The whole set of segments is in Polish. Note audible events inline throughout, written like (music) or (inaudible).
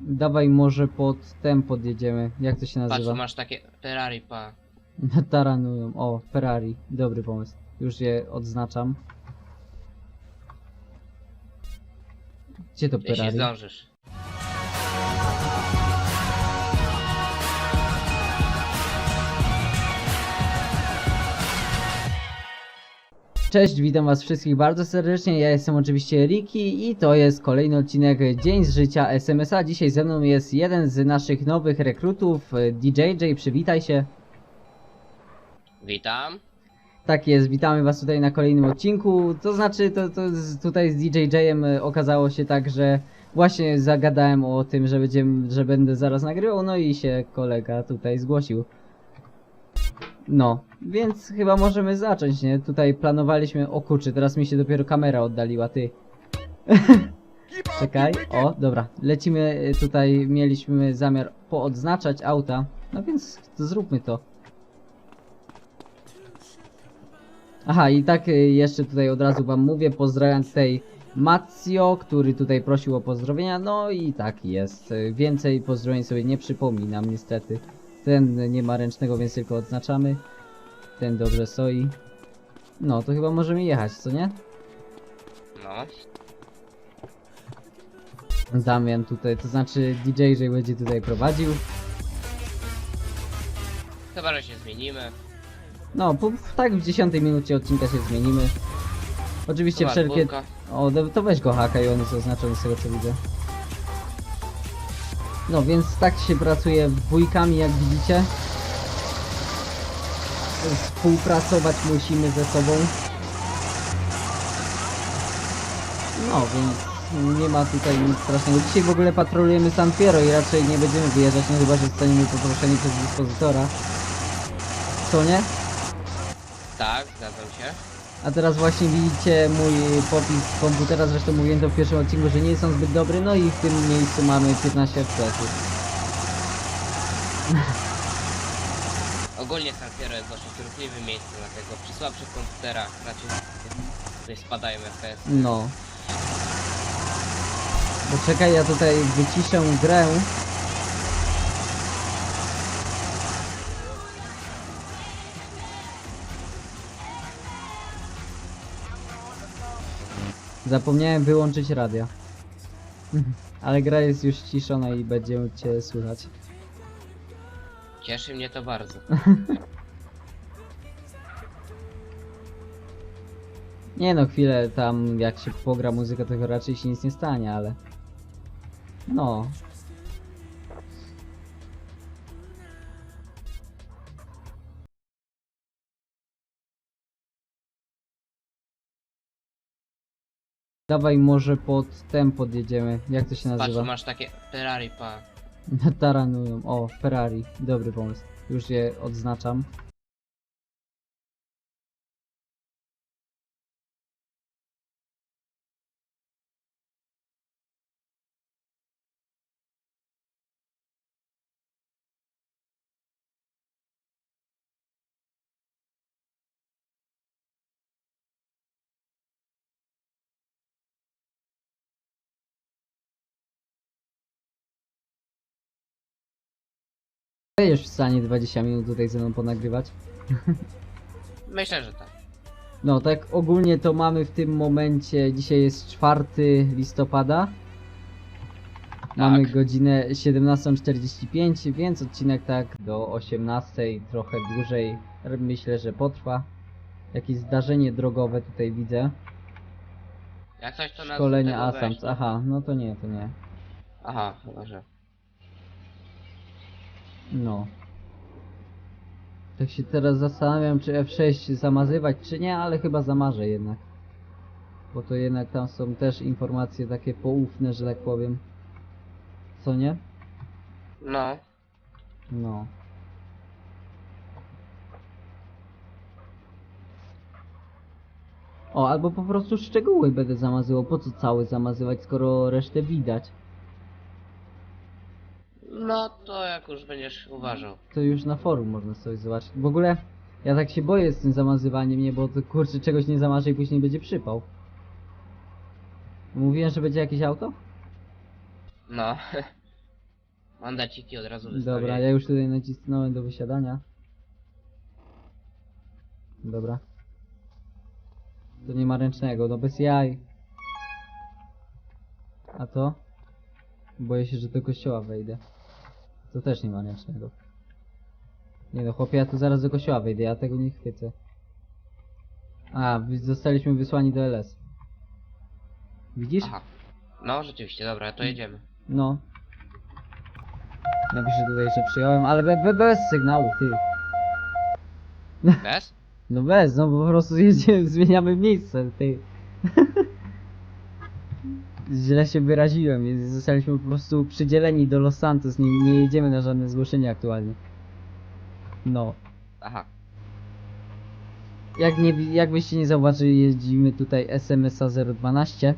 Dawaj może pod ten podjedziemy. Jak to się Patrz, nazywa? masz takie Ferrari, pa. (laughs) Taranują. O, Ferrari. Dobry pomysł. Już je odznaczam. Gdzie to Jeśli Ferrari? zdążysz. Cześć, witam was wszystkich bardzo serdecznie. Ja jestem oczywiście Riki i to jest kolejny odcinek Dzień z życia SMS-a. Dzisiaj ze mną jest jeden z naszych nowych rekrutów, DJJ. Przywitaj się. Witam. Tak jest, witamy was tutaj na kolejnym odcinku. To znaczy, to, to z, tutaj z DJ-em y, okazało się tak, że właśnie zagadałem o tym, że, będziemy, że będę zaraz nagrywał, no i się kolega tutaj zgłosił. No, więc chyba możemy zacząć, nie? Tutaj planowaliśmy, o kurczę, teraz mi się dopiero kamera oddaliła, ty. (laughs) Czekaj, o, dobra, lecimy y, tutaj, mieliśmy zamiar poodznaczać auta, no więc zróbmy to. Aha, i tak y, jeszcze tutaj od razu wam mówię, pozdrawiam tutaj Macio, który tutaj prosił o pozdrowienia, no i tak jest. Y, Więcej pozdrowień sobie nie przypominam niestety. Ten nie ma ręcznego, więc tylko odznaczamy. Ten dobrze stoi. No, to chyba możemy jechać, co nie? No. Damian tutaj, to znaczy DJ, że będzie tutaj prowadził. Chyba, że się zmienimy. No, po, tak w 10 minucie odcinka się zmienimy. Oczywiście Chyba wszelkie... dwójka. O, to weź go haka i on jest oznaczony z tego co widzę. No więc tak się pracuje dwójkami jak widzicie. Współpracować musimy ze sobą. No więc nie ma tutaj nic strasznego. Dzisiaj w ogóle patrolujemy San Piero i raczej nie będziemy wyjeżdżać, no chyba że zostaniemy poproszeni przez dyspozytora. Co nie? Tak, zgadzam się. A teraz właśnie widzicie mój popis komputera, zresztą mówiłem to w pierwszym odcinku, że nie jest on zbyt dobry, no i w tym miejscu mamy 15 FPS. (laughs) Ogólnie San Piero jest dosyć ruchliwym miejscem, dlatego przy słabszych komputerach raczej tutaj spadają FPS. No. Bo czekaj, ja tutaj wyciszę grę. Zapomniałem wyłączyć radia. Ale gra jest już ściszona i będzie cię słychać. Cieszy mnie to bardzo. (laughs) Nie no, chwilę tam jak się pogra muzyka, to raczej się nic nie stanie, ale... No. Dawaj może pod ten podjedziemy. Jak to się Patrz, nazywa? masz takie Ferrari, pa. (laughs) Taranują. O, Ferrari. Dobry pomysł. Już je odznaczam. Będziesz w stanie 20 minut tutaj ze mną ponagrywać? Myślę, że tak. No, tak ogólnie to mamy w tym momencie, dzisiaj jest 4 listopada. Mamy godzinę 17.45, więc odcinek tak do 18.00, trochę dłużej myślę, że potrwa. Jakieś zdarzenie drogowe tutaj widzę. Jak coś to Szkolenie tego ASAMS, aha, no to nie, to nie. Aha, chyba, że. No. Tak się teraz zastanawiam, czy F6 zamazywać, czy nie, ale chyba zamarzę jednak. Bo to jednak tam są też informacje takie poufne, że tak powiem. Co nie? No. No. O, albo po prostu szczegóły będę zamazywał. Po co cały zamazywać, skoro resztę widać? No to jak już będziesz uważał. To już na forum można sobie zobaczyć. W ogóle ja tak się boję z tym zamazywaniem, nie, bo to kurczę czegoś nie zamarzę i później będzie przypał. Mówiłem, że będzie jakieś auto? No. (laughs) Mandaciki od razu Dobra, wystawię. ja już tutaj nacisnąłem do wysiadania. Dobra. To nie ma ręcznego, no bez jaj. A to? Boję się, że do kościoła wejdę. To też nie ma ręcznego. Nie no, chłopie, ja tu zaraz do kościoła wejdę, ja tego nie chwycę. A, zostaliśmy wysłani do LS. Widzisz? Aha. No rzeczywiście, dobra, to jedziemy. No. Napiszę tutaj, że przyjąłem, ale be, be, bez sygnału, ty. Bez? (laughs) No bez, no po prostu (laughs) jedziemy, zmieniamy miejsce, ty. (laughs) Źle się wyraziłem, więc zostaliśmy po prostu przydzieleni do Los Santos, nie, nie jedziemy na żadne zgłoszenie aktualnie. No. Aha. Jak nie, jakbyście nie zauważyli, jeździmy tutaj SMSA 012.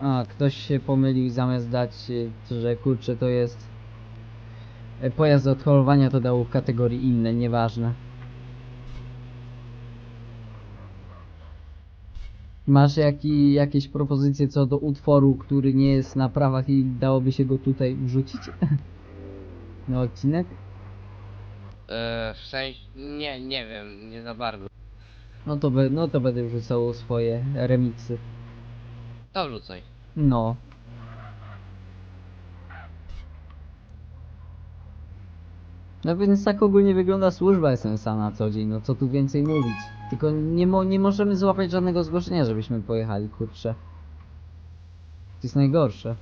A, ktoś się pomylił zamiast dać, e, że kurczę to jest e, pojazd do odholowania, to dał w kategorii inne, nieważne. Masz jaki, jakieś propozycje co do utworu, który nie jest na prawach i dałoby się go tutaj wrzucić? (laughs) Na odcinek? E, w sensie, nie, nie wiem, nie za bardzo. No to, be, no to będę wrzucał swoje remixy. To rzucaj. No. No więc tak ogólnie wygląda służba SNSA na co dzień, no co tu więcej mówić. Tylko nie, mo nie możemy złapać żadnego zgłoszenia, żebyśmy pojechali, kurczę. To jest najgorsze.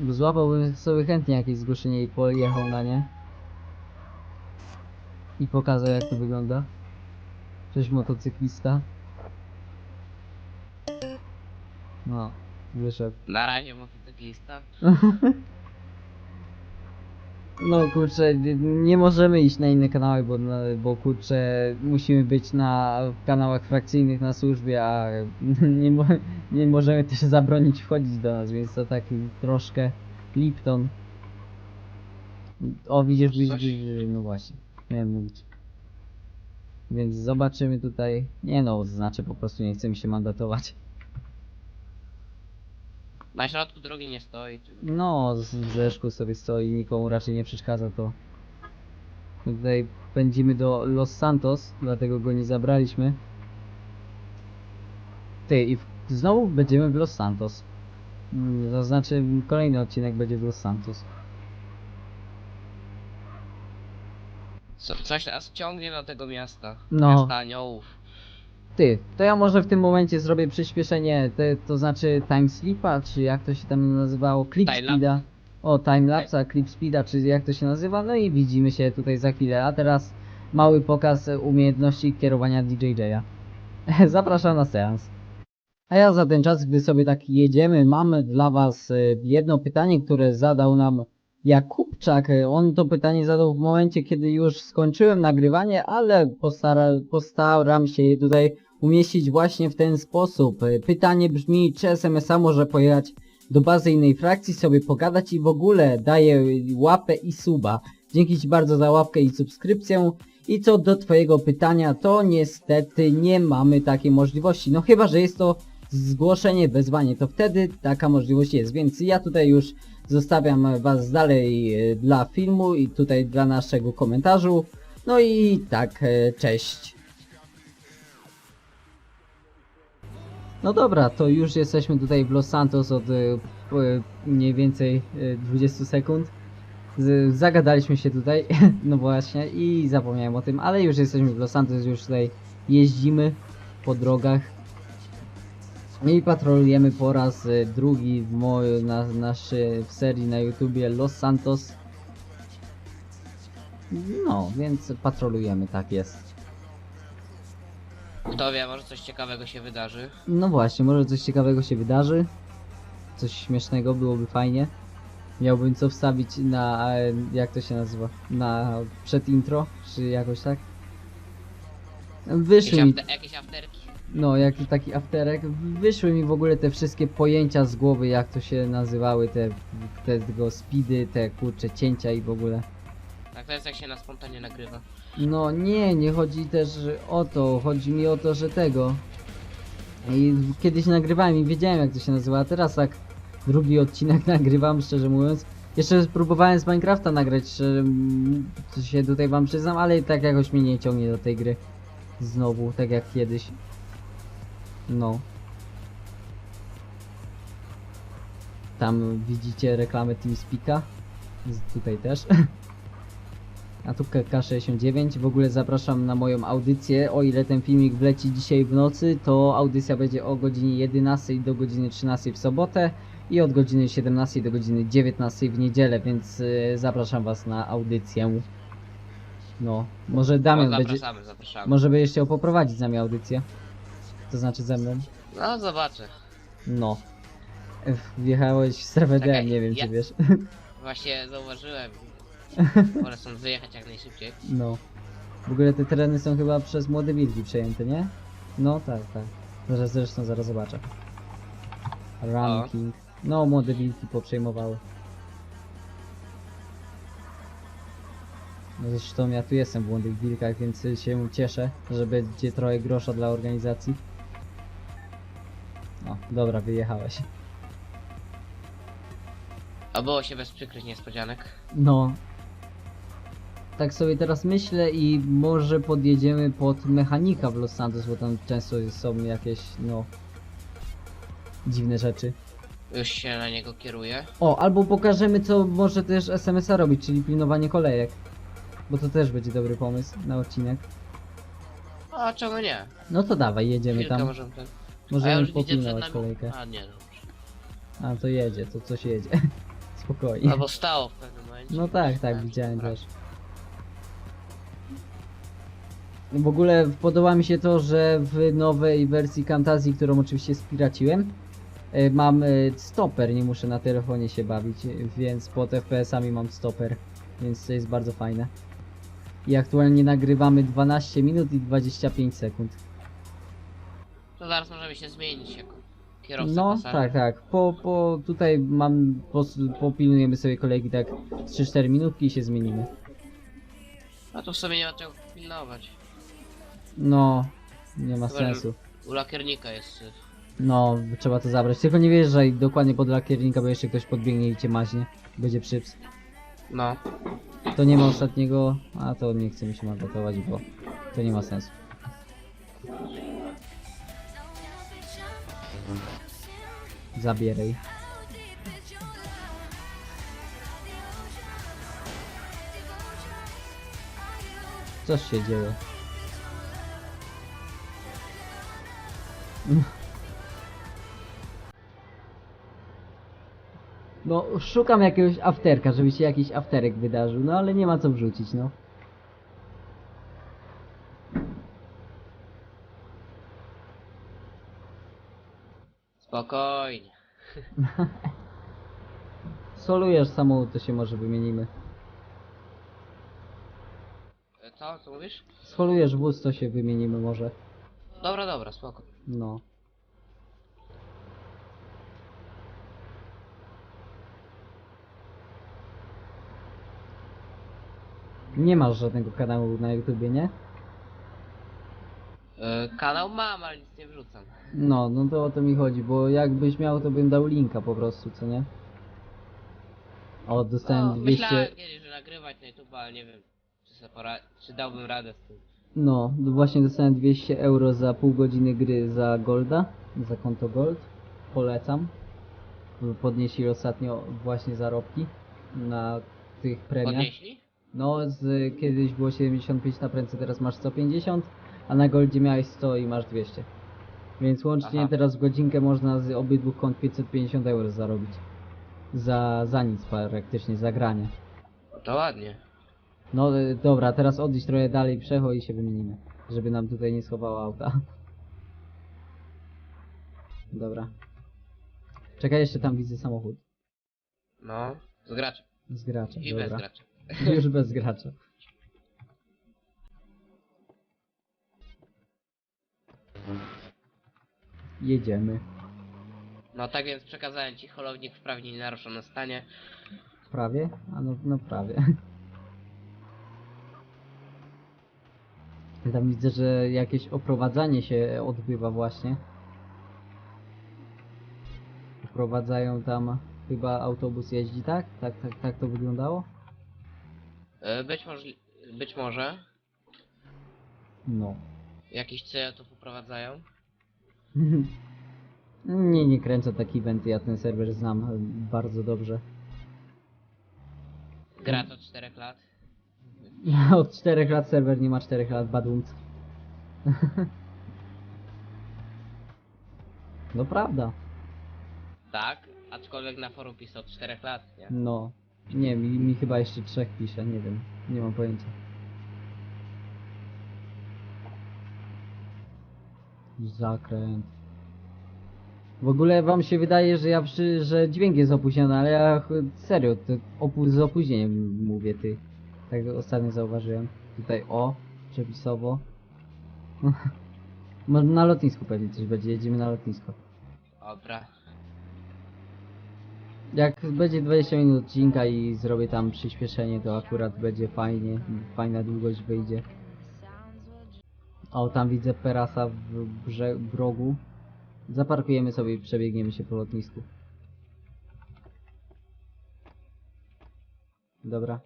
Bo Złapałbym sobie chętnie jakieś zgłoszenie i pojechał na nie. I pokazał jak to wygląda. Cześć motocyklista. No, wyszedł. Na razie motocyklista. (laughs) No kurczę, nie możemy iść na inne kanały, bo, na- bo kurczę, musimy być na kanałach frakcyjnych na służbie, a (laughs) nie, mo nie możemy też zabronić wchodzić do nas, więc to taki troszkę Lipton. O, widzisz, widzisz, no właśnie, miałem mówić. Więc zobaczymy tutaj, nie no, znaczy po prostu nie chcemy się mandatować. Na środku drogi nie stoi. czy- No, z w Leszku sobie stoi, nikomu raczej nie przeszkadza to. Tutaj pędzimy do Los Santos, dlatego go nie zabraliśmy. Ty, i w, znowu będziemy w Los Santos. Mm, To znaczy, kolejny odcinek będzie w Los Santos. Co, coś nas ciągnie do tego miasta. No. Miasta aniołów. Ty, to ja może w tym momencie zrobię przyspieszenie, te, to znaczy timeslipa, czy jak to się tam nazywało, clip Timelapse. speeda. O, timelapsa, clip speeda, czy jak to się nazywa, no i widzimy się tutaj za chwilę. A teraz mały pokaz umiejętności kierowania DJJ-a. (laughs) Zapraszam na seans. A ja za ten czas, gdy sobie tak jedziemy, mamy dla was e, jedno pytanie, które zadał nam Jakubczak. E, On to pytanie zadał w momencie, kiedy już skończyłem nagrywanie, ale postara, postaram się je tutaj umieścić właśnie w ten sposób. E, Pytanie brzmi, czy SMS-a może pojechać do bazy innej frakcji, sobie pogadać i w ogóle daję łapę i suba. Dzięki Ci bardzo za łapkę i subskrypcję. I co do Twojego pytania, to niestety nie mamy takiej możliwości. No chyba, że jest to zgłoszenie, wezwanie, to wtedy taka możliwość jest. Więc ja tutaj już zostawiam Was dalej e, dla filmu i tutaj dla naszego komentarzu. No i tak, e, cześć. No dobra, to już jesteśmy tutaj w Los Santos od e, mniej więcej e, 20 sekund. Zagadaliśmy się tutaj, (laughs) no właśnie, i zapomniałem o tym, ale już jesteśmy w Los Santos, już tutaj jeździmy po drogach. I patrolujemy po raz e, drugi w, moj, na, nasz, e, w serii na YouTubie Los Santos. No, więc patrolujemy, tak jest. Kto wie, może coś ciekawego się wydarzy. No właśnie, może coś ciekawego się wydarzy. Coś śmiesznego, byłoby fajnie. Miałbym co wstawić na, jak to się nazywa, na przed intro, czy jakoś tak. Jakieś, Wyszły mi, afte, jakieś afterki. No jak taki afterek, wyszły mi w ogóle te wszystkie pojęcia z głowy, jak to się nazywały, te, te tego speedy, te kurcze cięcia i w ogóle. Tak to jest jak się na spontanie nagrywa. No nie, nie chodzi też o to, chodzi mi o to, że tego, I kiedyś nagrywałem i wiedziałem jak to się nazywa, a teraz tak drugi odcinek (laughs) nagrywam, szczerze mówiąc. Jeszcze próbowałem z Minecrafta nagrać, to się tutaj wam przyznam, ale i tak jakoś mnie nie ciągnie do tej gry. Znowu, tak jak kiedyś. No. Tam widzicie reklamę TeamSpeak'a. Z- Tutaj też. (laughs) A tu KK69. W ogóle zapraszam na moją audycję. O ile ten filmik wleci dzisiaj w nocy, to audycja będzie o godzinie 11 do godziny 13 w sobotę i od godziny 17 do godziny 19 w niedzielę, więc y, zapraszam was na audycję. No, może Damian będzie. zapraszamy, zapraszamy. Może będziesz chciał poprowadzić z nami audycję. To znaczy ze mną. No zobaczę. No. Ech, Wjechałeś w Czekaj, nie wiem ja- czy wiesz. (laughs) Właśnie zauważyłem. (laughs) Wolę stąd wyjechać jak najszybciej. No. W ogóle te tereny są chyba przez młode wilki przejęte, nie? No tak, tak. Zaraz zresztą zaraz zobaczę. Ranking. No, młode wilki poprzejmowały. No zresztą ja tu jestem w młodych wilkach, więc się cieszę, że będzie trochę grosza dla organizacji. Dobra, wyjechałeś. Obyło się bez przykrych niespodzianek. No. Tak sobie teraz myślę i może podjedziemy pod mechanika w Los Santos, bo tam często są jakieś, no... Dziwne rzeczy. Już się na niego kieruję. O, albo pokażemy co może też SMS-a robić, czyli pilnowanie kolejek. Bo to też będzie dobry pomysł na odcinek. A czemu nie? No to dawaj, jedziemy Chwilkę tam. możemy ten... A ja Możemy już widzę przed popilnować nami... kolejkę. A nie. A to jedzie, to coś jedzie. (laughs) Spokojnie. Albo stało w pewnym momencie. No tak, tak, Tak, widziałem dobra. też. W ogóle podoba mi się to, że w nowej wersji Camtasia, którą oczywiście spiraciłem, e, mam e, stoper, nie muszę na telefonie się bawić, e, więc pod FPS-ami mam stoper, więc to jest bardzo fajne. I aktualnie nagrywamy 12 minut i 25 sekund. To zaraz możemy się zmienić jako kierowca No, pasażer. tak, tak. Po, po, tutaj mam, pos, popilnujemy sobie kolegi tak 3-4 minutki i się zmienimy. A tu w sumie nie ma czego pilnować. No, nie ma Chyba, że- sensu. U lakiernika jest... y, No, trzeba to zabrać. Tylko nie wjeżdżaj dokładnie pod lakiernika, bo jeszcze ktoś podbiegnie i cię maźnie. Będzie przyps. No. To nie ma ostatniego, a to nie chce mi się gotować, bo to nie ma sensu. Zabieraj. Coś się dzieje. No, szukam jakiegoś afterka, żeby się jakiś afterek wydarzył, no ale nie ma co wrzucić, no. Spokojnie. (laughs) Solujesz samochód, to się może wymienimy. E, Co? Co mówisz? Sfolujesz wóz, to się wymienimy może. Dobra, dobra, spoko. No. Nie masz żadnego kanału na YouTubie, nie? E, kanał mam, ale nic nie wrzucam. No, no to o to mi chodzi, bo jakbyś miał, to bym dał linka po prostu, co nie? O, dostałem No, 200... myślałem kiedyś, że nagrywać na YouTube, ale nie wiem, czy, pora... czy dałbym radę z tym. No, właśnie dostałem 200 euro za pół godziny gry za Golda, za konto Gold. Polecam. Podnieśli ostatnio właśnie zarobki na tych premiach. Podnieśli? No, z, kiedyś było 75 na prędce, teraz masz 150, a na Goldzie miałeś 100 i masz 200. Więc łącznie Aha. teraz w godzinkę można z obydwu kont 550 euro zarobić. Za, za nic praktycznie, za granie. No to ładnie. No y, dobra, teraz odejść trochę dalej przecho i się wymienimy. Żeby nam tutaj nie schowało auta. (laughs) Dobra. Czekaj, jeszcze tam widzę samochód. No, z graczem. Z gracza, I bez dobra. gracza. Już bez gracza. Jedziemy. No tak więc przekazałem ci holownik w prawnie nienaruszonym stanie. Prawie? A no, no prawie. Tam widzę, że jakieś oprowadzanie się odbywa właśnie. wprowadzają tam chyba autobus jeździ, tak? Tak, tak, tak to wyglądało? E, Być może, być może No. jakiś cel tu poprowadzają. Nie, nie kręcę takie eventy, ja ten serwer znam bardzo dobrze. Gra to 4 lat. Od 4 lat serwer nie ma 4 lat, badumc. (laughs) no prawda. Tak, aczkolwiek na forum pisał od 4 lat, nie? No. Nie, mi, mi chyba jeszcze trzech pisze, nie wiem. Nie mam pojęcia. Zakręt. W ogóle wam się wydaje, że ja przy, że dźwięk jest opóźniony, ale ja ch- serio, to opu z opóźnieniem mówię ty. Tak ostatnio zauważyłem. Tutaj o, przepisowo. (laughs) Może na lotnisku pewnie coś będzie, jedziemy na lotnisko. Dobra. Jak będzie 20 minut odcinka i zrobię tam przyspieszenie, to akurat będzie fajnie, fajna długość wyjdzie. O, tam widzę Perasa w brze brogu. Zaparkujemy sobie i przebiegniemy się po lotnisku. Dobra.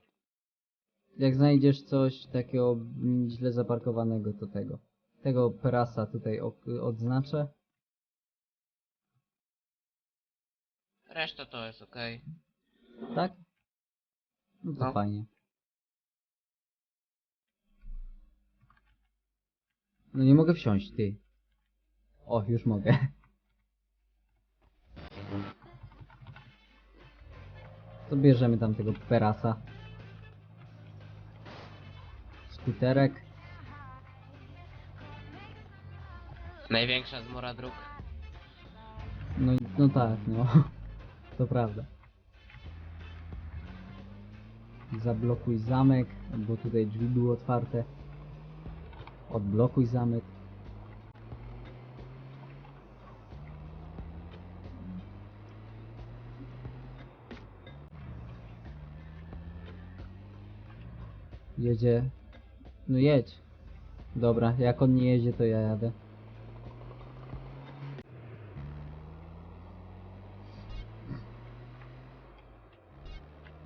Jak znajdziesz coś takiego źle zaparkowanego, to tego. Tego Perasa tutaj ok- odznaczę. Reszta to jest okej. Tak? No to No. fajnie. No nie mogę wsiąść, ty. O, już mogę. To bierzemy tam tego perasa. Skuterek. Największa zmora dróg. No, no tak, no. To prawda. Zablokuj zamek, bo tutaj drzwi były otwarte. Odblokuj zamek. Jedzie. No jedź. Dobra, jak on nie jedzie, to ja jadę.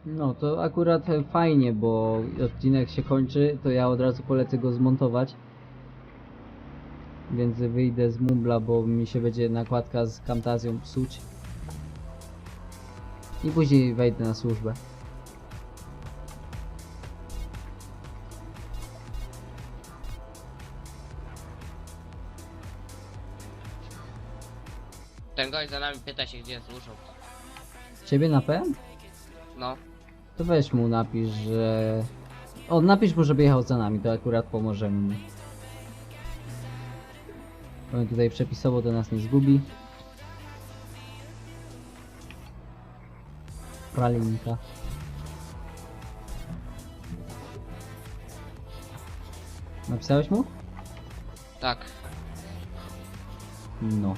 No to akurat fajnie, bo odcinek się kończy, to ja od razu polecę go zmontować. Więc wyjdę z Mumbla, bo mi się będzie nakładka z Camtazją psuć. I później wejdę na służbę. Ten gość za nami pyta się, gdzie jest urząd. Ciebie na pewno? No, To weź mu napisz, że... O, napisz mu, żeby jechał za nami, to akurat pomożemy mu. On tutaj przepisowo do nas nie zgubi. Pralinka. Napisałeś mu? tak. No.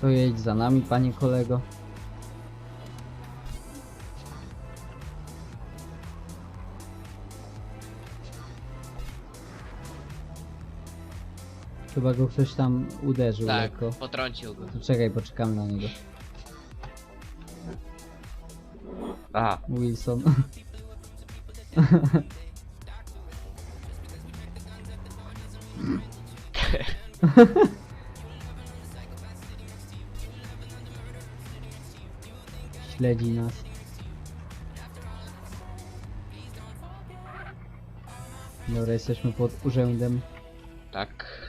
To jedź za nami, panie kolego. Chyba go ktoś tam uderzył Tak, lekko. potrącił go. To czekaj, poczekamy na niego. Aha. Wilson. (laughs) Śledzi nas. Dobra, jesteśmy pod urzędem. Tak.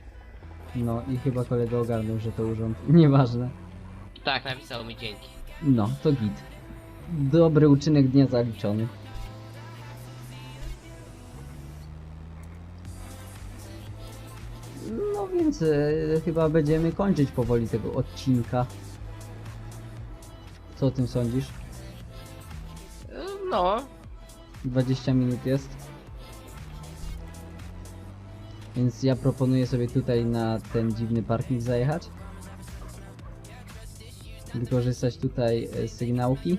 No i chyba kolega ogarnął, że to urząd. (laughs) Nieważne. Tak, napisał mi dzięki. No, to git. Dobry uczynek dnia zaliczony. No więc e, chyba będziemy kończyć powoli tego odcinka. Co o tym sądzisz? No, 20 minut jest. Więc ja proponuję sobie tutaj na ten dziwny parking zajechać. Wykorzystać tutaj e, sygnałki.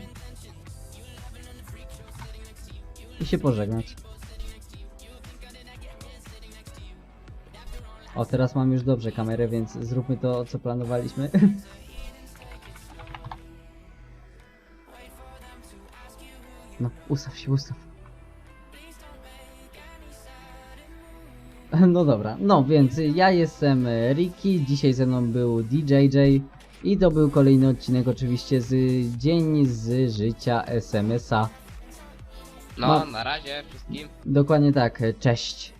I się pożegnać. O, teraz mam już dobrze kamerę, więc zróbmy to, co planowaliśmy. (laughs) No, ustaw się, ustaw. (laughs) No dobra, no więc ja jestem e, Ricky, dzisiaj ze mną był DJJ i to był kolejny odcinek oczywiście z Dzień z życia SMS-a. No, No. na razie wszystkim. Dokładnie tak, e, cześć.